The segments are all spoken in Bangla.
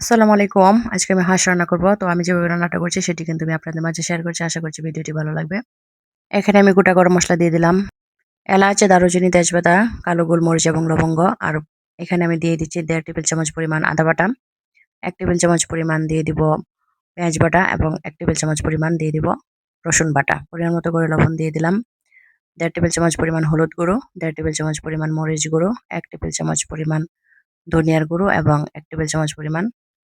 আসসালামু আলাইকুম। আজকে আমি হাঁস রান্না করব তো আমি যেভাবে রান্নাটা করছি সেটি কিন্তু আমি আপনাদের মাঝে শেয়ার করছি। আশা করছি ভিডিওটি ভালো লাগবে। এখানে আমি গোটা গরম মসলা দিয়ে দিলাম। এলাচ, দারুচিনি, তেজপাতা, কালো গোলমরিচ এবং লবঙ্গ। আর এখানে আমি দিয়ে দিচ্ছি দেড় টেবিল চামচ পরিমাণ আদা বাটা। এক টেবিল চামচ পরিমাণ দিয়ে দিব পেঁয়াজ বাটা এবং এক টেবিল চামচ পরিমাণ দিয়ে দিব রসুন বাটা। পরিমাণ মতো করে লবণ দিয়ে দিলাম। দেড় টেবিল চামচ পরিমাণ হলুদ গুঁড়ো, দেড় টেবিল চামচ পরিমাণ মরিচ গুঁড়ো, এক টেবিল চামচ পরিমাণ ধনিয়ার গুঁড়ো এবং এক টেবিল চামচ পরিমাণ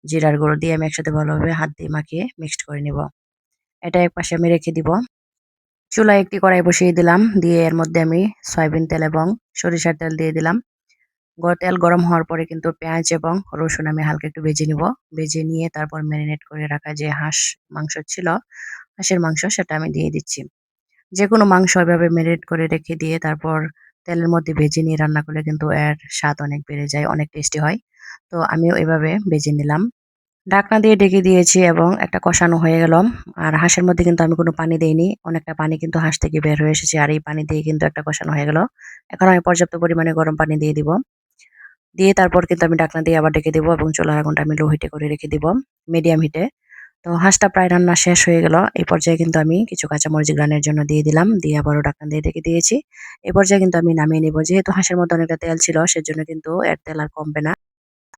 জিরার গুঁড়ো দিয়ে আমি একসাথে ভালোভাবে হাত দিয়ে মাখিয়ে মিক্সড করে নিব। এটা এক পাশে আমি রেখে দিব। চুলায় একটি কড়াই বসিয়ে দিলাম। দিয়ে এর মধ্যে আমি সয়াবিন তেল এবং সরিষার তেল দিয়ে দিলাম। তেল গরম হওয়ার পরে কিন্তু পেঁয়াজ এবং রসুন আমি হালকা একটু ভেজে নিব। ভেজে নিয়ে তারপর ম্যারিনেট করে রাখা যে হাঁস মাংস ছিল, হাঁসের মাংস সেটা আমি দিয়ে দিচ্ছি। যে কোনো মাংস এভাবে ম্যারিনেট করে রেখে দিয়ে তারপর তেলের মধ্যে ভেজে নিয়ে রান্না করলে কিন্তু এর স্বাদ অনেক বেড়ে যায়, অনেক টেস্টি হয়। তো আমিও এভাবে ভেজে নিলাম। ঢাকনা দিয়ে ঢেকে দিয়েছি এবং একটা কষানো হয়ে গেল। আর হাঁসের মধ্যে কিন্তু আমি কোনো পানি দিইনি। অনেকটা পানি কিন্তু হাঁস থেকে বের হয়ে এসেছে আর এই পানি দিয়ে কিন্তু একটা কষানো হয়ে গেল। এখন আমি পর্যাপ্ত পরিমাণে গরম পানি দিয়ে দিব। দিয়ে তারপর কিন্তু আমি ঢাকনা দিয়ে আবার ডেকে দেবো এবং চুলার আগুনটা আমি লো হিটে করে রেখে দিব, মিডিয়াম হিটে। তো হাঁসটা প্রায় রান্না শেষ হয়ে গেল। এই পর্যায়ে কিন্তু আমি কিছু কাঁচামরিচ গ্রানের জন্য দিয়ে দিলাম। দিয়ে আবারও ঢাকনা দিয়ে ডেকে দিয়েছি। এই পর্যায়ে কিন্তু আমি নামিয়ে নিব। যেহেতু হাঁসের মধ্যে অনেকটা তেল ছিল, সেজন্য কিন্তু এর তেল আর কমবে না।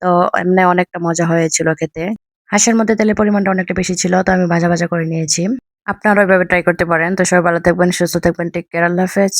তো এমনি অনেকটা মজা হয়েছিল খেতে। হাঁসের মধ্যে তেলের পরিমাণটা অনেকটা বেশি ছিল, তো আমি ভাজা ভাজা করে নিয়েছি। আপনারা ওইভাবে ট্রাই করতে পারেন। তো সবাই ভালো থাকবেন, সুস্থ থাকবেন টেক কেয়ার আল্লাহ হাফেজ।